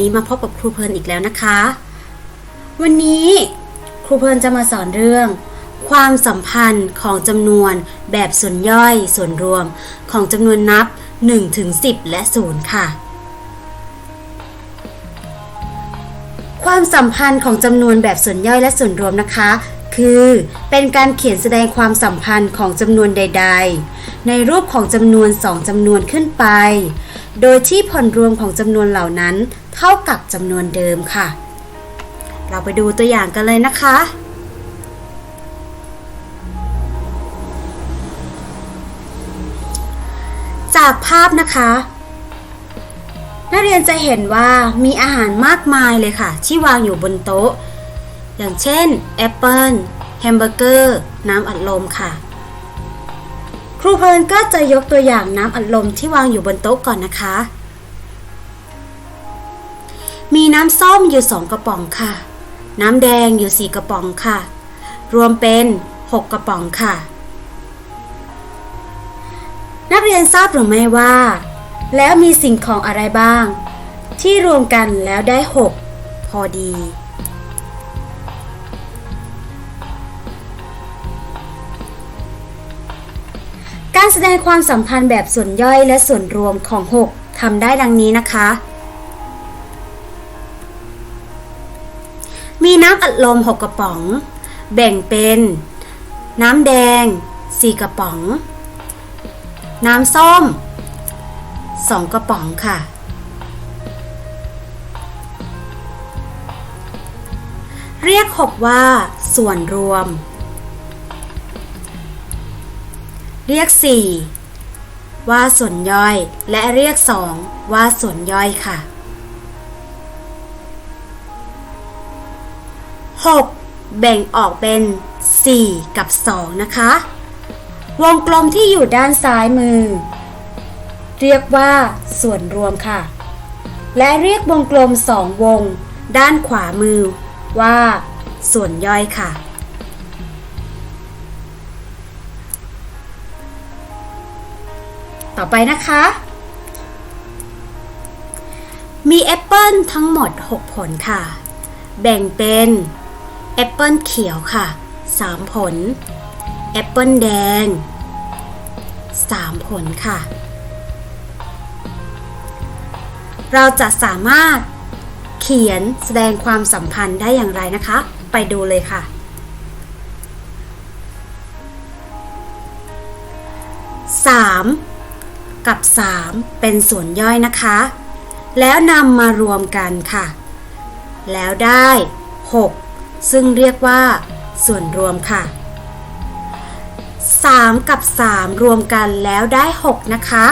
นี้มาพบกับครูเพลินอีกแล้วนะคะ วันนี้ครูเพลินจะมาสอนเรื่อง ความสัมพันธ์ของจำนวนแบบส่วนย่อยส่วนรวมของจำนวนนับ1ถึง10 และ 0 ค่ะ ความสัมพันธ์ของจำนวนแบบส่วนย่อยและส่วนรวมนะคะ คือเป็นการเขียนแสดงความสัมพันธ์ของจำนวนใด ๆ ในรูปของจำนวน 2จำนวนขึ้นไป โดยที่ผลรวมของจำนวนเหล่านั้น เท่ากับจำนวนเดิมค่ะ เราไปดูตัวอย่างกันเลยนะคะ จากภาพนะคะนักเรียนจะเห็นว่ามีอาหารมากมายเลยค่ะ ที่วางอยู่บนโต๊ะ อย่างเช่น แอปเปิลแฮมเบอร์เกอร์ น้ำอัดลมค่ะ ครูเพลินก็จะยกตัวอย่างน้ำอัดลมที่วางอยู่บนโต๊ะก่อนนะคะ มีน้ำส้มอยู่2กระป๋องค่ะ น้ำแดงอยู่4กระป๋องค่ะ รวมเป็น6กกระป๋องค่ะ นักเรียนทราบหรือไม่ว่า แล้วมีสิ่งของอะไรบ้าง ที่รวมกันแล้วได้6พอดีการแสดงความสัมพันธ์แบบส่วนย่อยและส่วนรวมของ 6ทำได้ดังนี้นะคะ มีน้ำอัดลม 6 กระป๋อง แบ่งเป็น น้ำแดง 4 กระป๋อง น้ำส้ม 2 กระป๋องค่ะ เรียก 6 ว่า ส่วนรวม เรียก 4 ว่าส่วนย่อย และเรียก 2 ว่าส่วนย่อยค่ะ 6 แบ่งออกเป็น 4 กับ 2 นะคะ วงกลมที่อยู่ด้านซ้ายมือ เรียกว่าส่วนรวมค่ะ และเรียกวงกลมสองวง ด้านขวามือว่า ส่วนย่อยค่ะต่อไปนะคะ มีแอปเปิลทั้งหมด 6 ผลค่ะ แบ่งเป็น แอปเปิลเขียวค่ะ 3 ผล แอปเปิลแดง 3 ผลค่ะ เราจะสามารถเขียนแสดงความสัมพันธ์ได้อย่างไรนะคะ ไปดูเลยค่ะ 3 กับ 3 เป็นส่วนย่อยนะคะ แล้วนำมารวมกันค่ะ แล้วได้ 6 ซึ่งเรียกว่า ส่วนรวมค่ะ 3 กับ 3 รวมกันแล้วได้ 6 นะคะ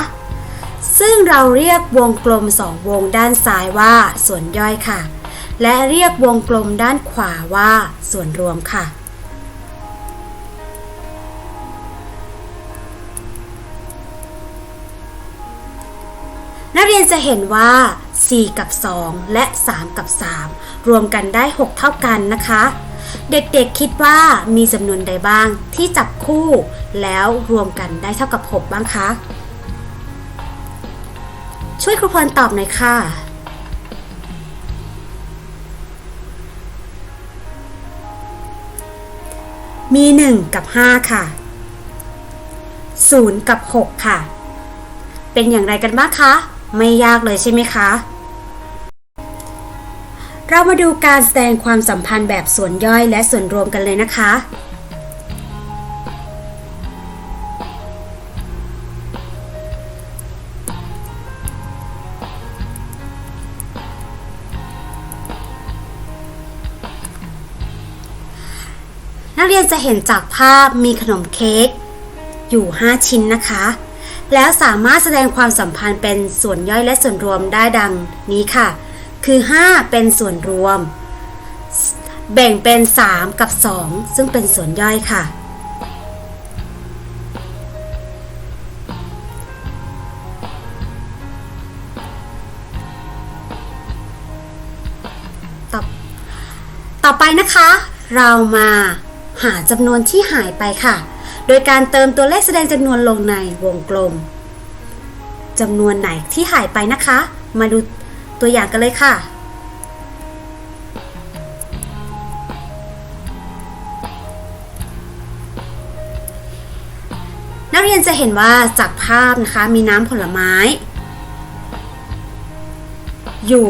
ซึ่งเราเรียกวงกลม 2 วงด้านซ้ายว่า ส่วนย่อยค่ะ และเรียกวงกลมด้านขวาว่า ส่วนรวมค่ะ รียนจะเห็นว่า 4 กับ 2 และ 3 กับ 3 รวมกันได้ 6 เท่ากันนะคะ เด็กๆคิดว่ามีจำนวนใดบ้างที่จับคู่ แล้วรวมกันได้เท่ากับ 6 บ้างคะ ช่วยครูพรตอบหน่อยค่ะมี 1 กับ 5 ค่ะ 0 กับ 6 ค่ะ เป็นอย่างไรกันบ้างคะ ไม่ยากเลยใช่ไหมคะ เรามาดูการแสดงความสัมพันธ์แบบส่วนย่อยและส่วนรวมกันเลยนะคะ นักเรียนจะเห็นจากภาพมีขนมเค้กอยู่ 5 ชิ้นนะคะ แล้วสามารถแสดงความสัมพันธ์เป็นส่วนย่อยและส่วนรวมได้ดังนี้ค่ะ คือ 5 เป็นส่วนรวม แบ่งเป็น 3 กับ 2 ซึ่งเป็นส่วนย่อยค่ะ ต่อไปนะคะ เรามาหาจำนวนที่หายไปค่ะ โดยการเติมตัวเลขแสดงจำนวนลงในวงกลมจำนวนไหนที่หายไปนะคะ มาดูตัวอย่างกันเลยค่ะ นักเรียนจะเห็นว่าจากภาพนะคะมีน้ำผลไม้ อยู่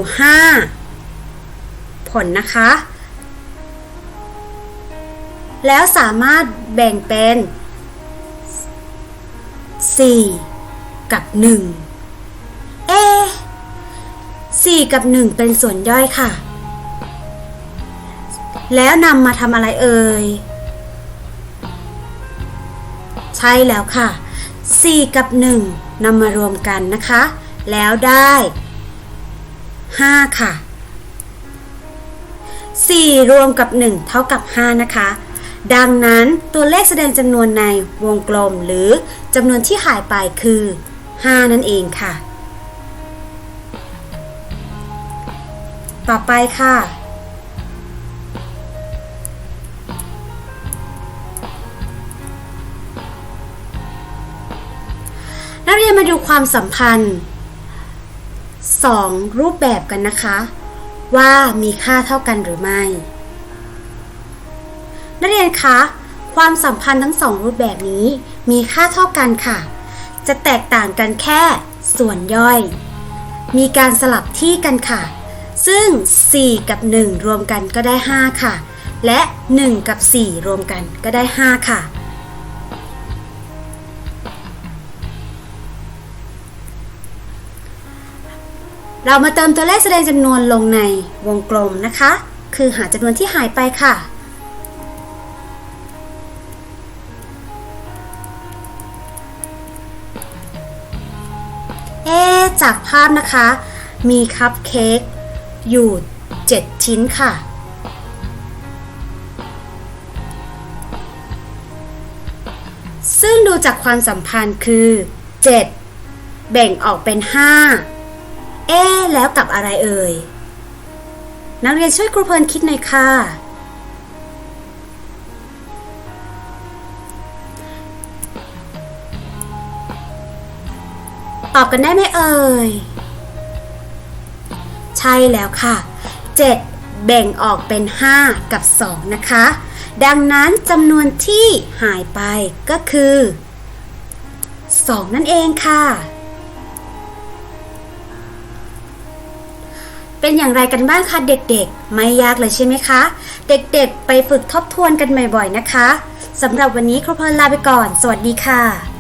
5 ผลนะคะ แล้วสามารถแบ่งเป็น 4 กับ 1 เอ4กับ 1 เป็นส่วนย่อยค่ะ แล้วนำมาทำอะไรเอ่ย ใช่แล้วค่ะ 4 กับ 1นำมารวมกันนะคะ แล้วได้ 5 ค่ะ 4 รวมกับ 1 เท่ากับ 5 นะคะ ดังนั้นตัวเลขแสดงจำนวนในวงกลมหรือจำนวนที่หายไปคือ 5 นั่นเองค่ะ ต่อไปค่ะ นักเรียนมาดูความสัมพันธ์ 2 รูปแบบกันนะคะ ว่ามีค่าเท่ากันหรือไม่ นักเรียนคะ ความสัมพันธ์ทั้งสองรูปแบบนี้มีค่าเท่ากันค่ะ จะแตกต่างกันแค่ส่วนย่อย มีการสลับที่กันค่ะ ซึ่ง 4 กับ 1 รวมกันก็ได้ 5 ค่ะ และ 1 กับ 4 รวมกันก็ได้ 5 ค่ะเรามาเติมตัวเลขแสดงจำนวนลงในวงกลมนะคะ คือหาจำนวนที่หายไปค่ะ จากภาพนะคะ มีคัพเค้กอยู่ 7 ชิ้นค่ะ ซึ่งดูจากความสัมพันธ์คือ 7 แบ่งออกเป็น 5 เอ๊แล้วกับอะไรเอ่ย นักเรียนช่วยครูเพลินคิดหน่อยค่ะ ตอบกันได้ไหมเอ่ย ใช่แล้วค่ะ 7 แบ่งออกเป็น 5 กับ 2 นะคะ ดังนั้นจำนวนที่หายไปก็คือ 2 นั่นเองค่ะ เป็นอย่างไรกันบ้างคะเด็กๆ ไม่ยากเลยใช่ไหมคะ เด็กๆ ไปฝึกทบทวนกันบ่อยๆนะคะสำหรับวันนี้ครูเพลินลาไปก่อน สวัสดีค่ะ